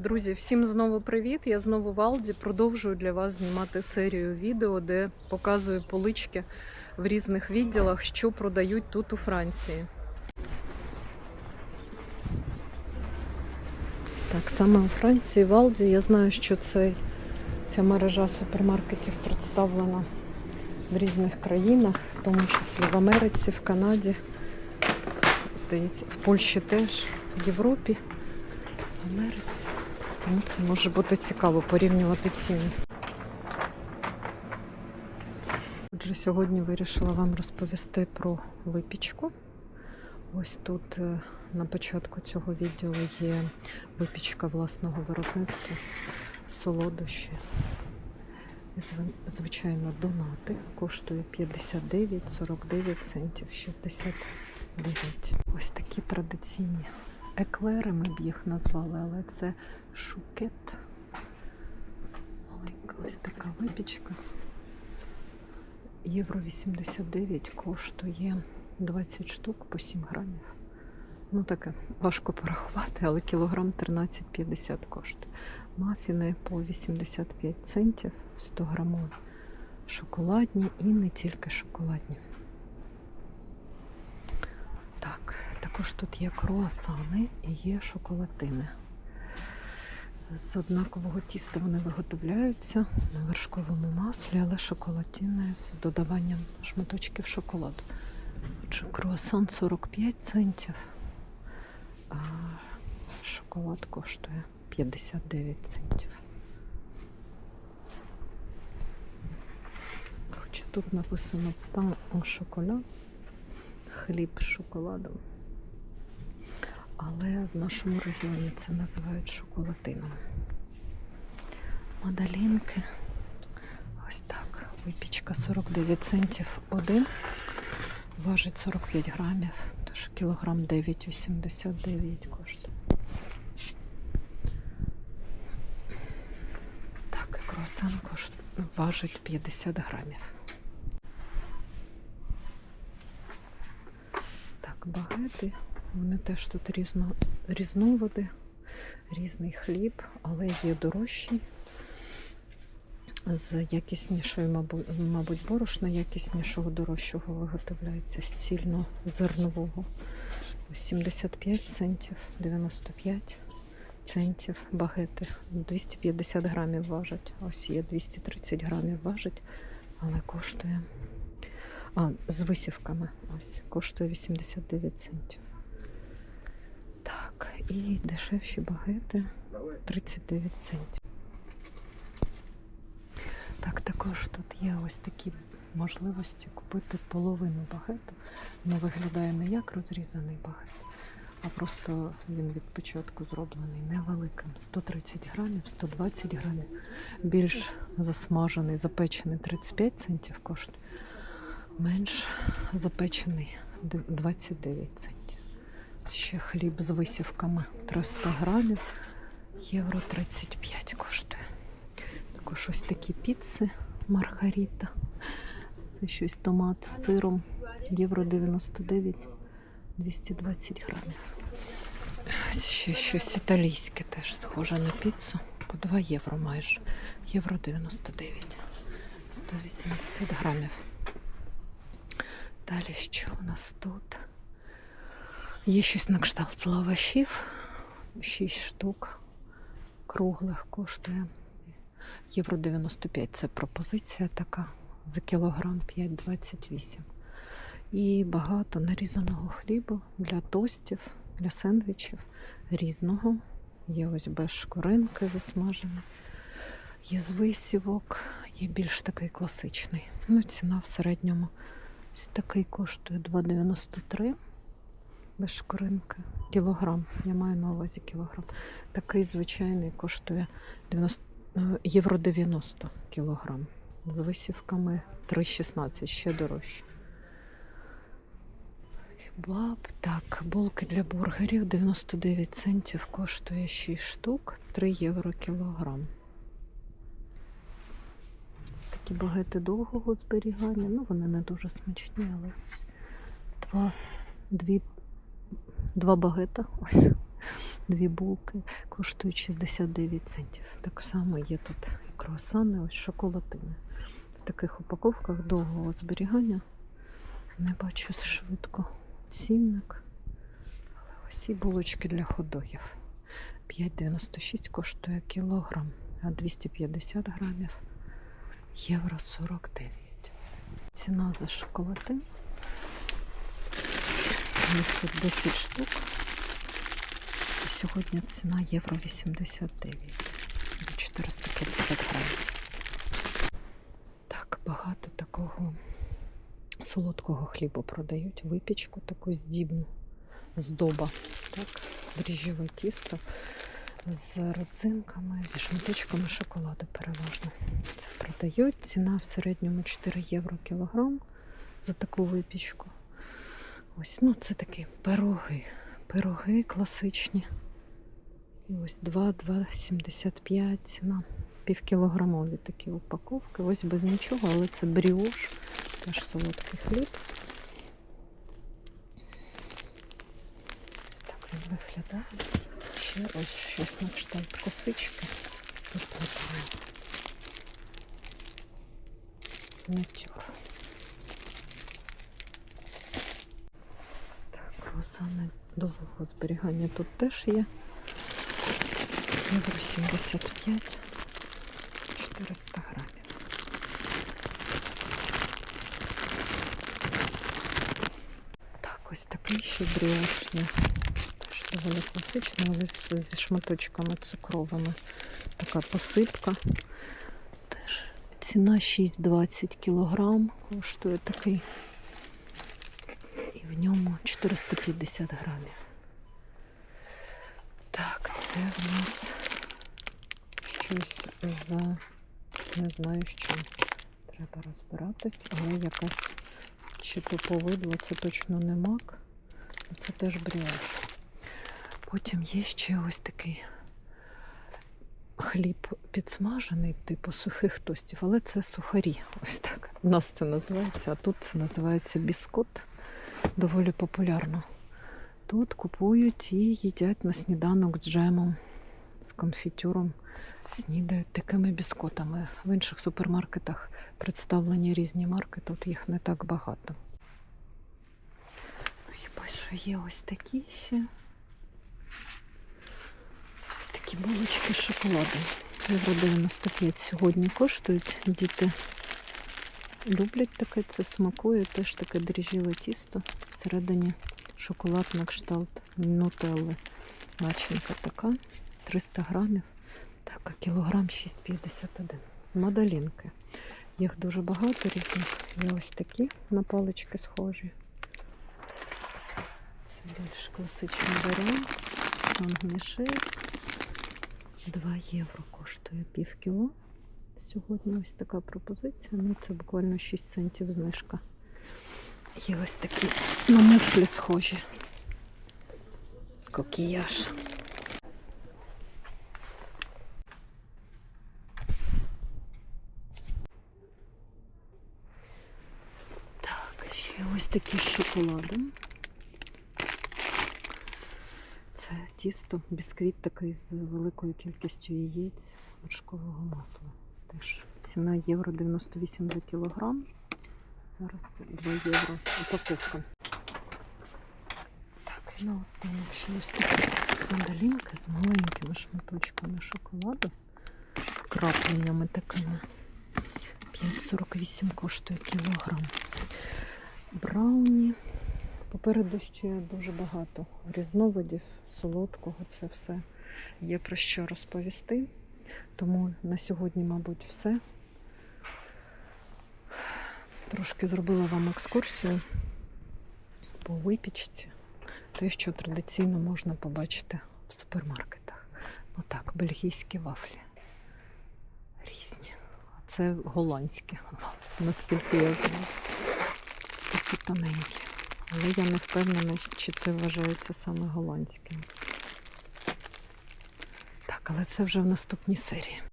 Друзі, всім знову привіт! Я знову в Алді. Продовжую для вас знімати серію відео, де показую полички в різних відділах, що продають тут у Франції. Так, саме у Франції, в Алді, я знаю, що цей, ця мережа супермаркетів представлена в різних країнах, в тому числі в Америці, в Канаді, здається, в Польщі теж, в Європі, в Америці. Тому це може бути цікаво порівнювати ціни. Отже, сьогодні вирішила вам розповісти про випічку. Ось тут е, на початку цього відділу є випічка власного виробництва, солодощі. Звичайно, донати коштує 59, 49 центів, 69. Ось такі традиційні еклери ми б їх назвали, але це шукет. Маленька ось така випічка. Євро 89 коштує 20 штук по 7 грамів. Ну таке важко порахувати, але кілограм 13,50 коштує. Мафіни по 85 центів 100 грамові. Шоколадні і не тільки шоколадні. Так, також тут є круасани і є шоколатини. З однакового тіста вони виготовляються на вершковому маслі, але шоколатини з додаванням шматочків шоколаду. Отже, круасан 45 центів, а шоколад коштує 59 центів. Хоча тут написано пан шоколад, хліб з шоколадом. Але в нашому регіоні це називають шоколатином. Мадалінки. Ось так. Випічка 49 центів один. Важить 45 грамів. Тож кілограм 9,89 коштує. Так, і круасан коштує, важить 50 грамів. Так, багети. Вони теж тут різно, різновиди, різний хліб, але є дорожчий. З якіснішої, мабуть, борошна якіснішого, дорожчого виготовляється з цільно-зернового. 75 центів, 95 центів багети. 250 грамів важать. Ось є 230 грамів важить, але коштує. А, з висівками. Ось коштує 89 центів. Так, і дешевші багети 39 центів. Так, також тут є ось такі можливості купити половину багету. Він виглядає не як розрізаний багет, а просто він від початку зроблений невеликим. 130 грамів, 120 грамів. Більш засмажений, запечений 35 центів коштує. Менш запечений 29 центів. Ще хліб з висівками 300 грамів, євро 35 коштує. Також ось такі піци Маргарита. Це щось томат з сиром, євро 99, 220 грамів. Ось ще щось італійське теж схоже на піцу. По 2 євро майже. Євро 99, 180 грамів. Далі що у нас тут? Є щось на кшталт лавашів. 6 штук круглих коштує. Євро 95 це пропозиція така. За кілограм 5,28. І багато нарізаного хлібу для тостів, для сендвічів різного. Є ось без шкоринки засмажені. Є з висівок, є більш такий класичний. Ну, ціна в середньому ось такий коштує 2,93 без шкоринки. Кілограм. Я маю на увазі кілограм. Такий звичайний коштує 90, е, євро 90 кілограм. З висівками 3,16, ще дорожче. Баб, так, булки для бургерів 99 центів коштує 6 штук, 3 євро кілограм. Ось такі багети довгого зберігання. Ну, вони не дуже смачні, але ось два, дві, два багета ось дві булки коштують 69 центів. Так само є тут і круасани, ось шоколадини. В таких упаковках довгого зберігання. Не бачу швидко цінник. Але ось і булочки для ходогів. 5,96 коштує кілограм, а 250 грамів євро 49. Ціна за шоколадин. Їх тут 10 штук. Сьогодні ціна євро 89 за 450 грамів. Так, багато такого солодкого хлібу продають. Випічку таку здібну, здоба. Так, дріжджеве тісто з родзинками, зі шматочками шоколаду переважно. Це продають. Ціна в середньому 4 євро кілограм за таку випічку. Ось, ну це такі пироги. Пироги класичні. І ось 2,275 ціна. Півкілограмові такі упаковки. Ось без нічого, але це бріош, теж солодкий хліб. Ось так він виглядає. Ще ось щось на кшталт косички. Заплетаю. Натюр. Круасани довгого зберігання тут теж є. Євро 75, 400 грамів. Так, ось такий ще є. Теж доволі класичний, але зі шматочками цукровими. Така посипка. Теж ціна 6,20 кілограм коштує такий. В ньому 450 грамів. Так, це в нас щось за не знаю що. Треба розбиратись, але якась чи то повидло, це точно не мак, це теж бріош. Потім є ще ось такий хліб підсмажений, типу сухих тостів, але це сухарі. Ось так. У нас це називається, а тут це називається біскот. Доволі популярно. Тут купують і їдять на сніданок з джемом, з конфітюром. Снідають такими біскотами. В інших супермаркетах представлені різні марки, тут їх не так багато. Хіба що є ось такі ще. Ось такі булочки з шоколадом. Євро 95 сьогодні коштують. Діти люблять таке, це смакує, теж таке дріжджеве тісто. Всередині шоколад на кшталт нутелли. Начинка така. 300 грамів. Так, а кілограм 6,51. Мадалінки. Їх дуже багато різних. Є ось такі на палички схожі. Це більш класичний варіант. Сан-Мішель. 2 євро коштує пів кіло. Сьогодні ось така пропозиція. Ну, це буквально 6 центів знижка. Є ось такі на мушлі схожі. Кокіяж. Так, ще ось такі з шоколадом. Це тісто, бісквіт такий з великою кількістю яєць вершкового масла. Теж ціна євро 98 за кілограм. Зараз це 2 євро упаковка. Так, і наостанок ще ось такі мандалінки з маленькими шматочками шоколаду, крапленнями такими. 5,48 коштує кілограм. Брауні. Попереду ще дуже багато різновидів солодкого. Це все є про що розповісти. Тому на сьогодні, мабуть, все. Трошки зробила вам екскурсію по випічці. Те, що традиційно можна побачити в супермаркетах. Ну так, бельгійські вафлі. Різні. А це голландські вафлі, наскільки я знаю. Тоненькі. Але я не впевнена, чи це вважається саме голландським. Так, але це вже в наступній серії.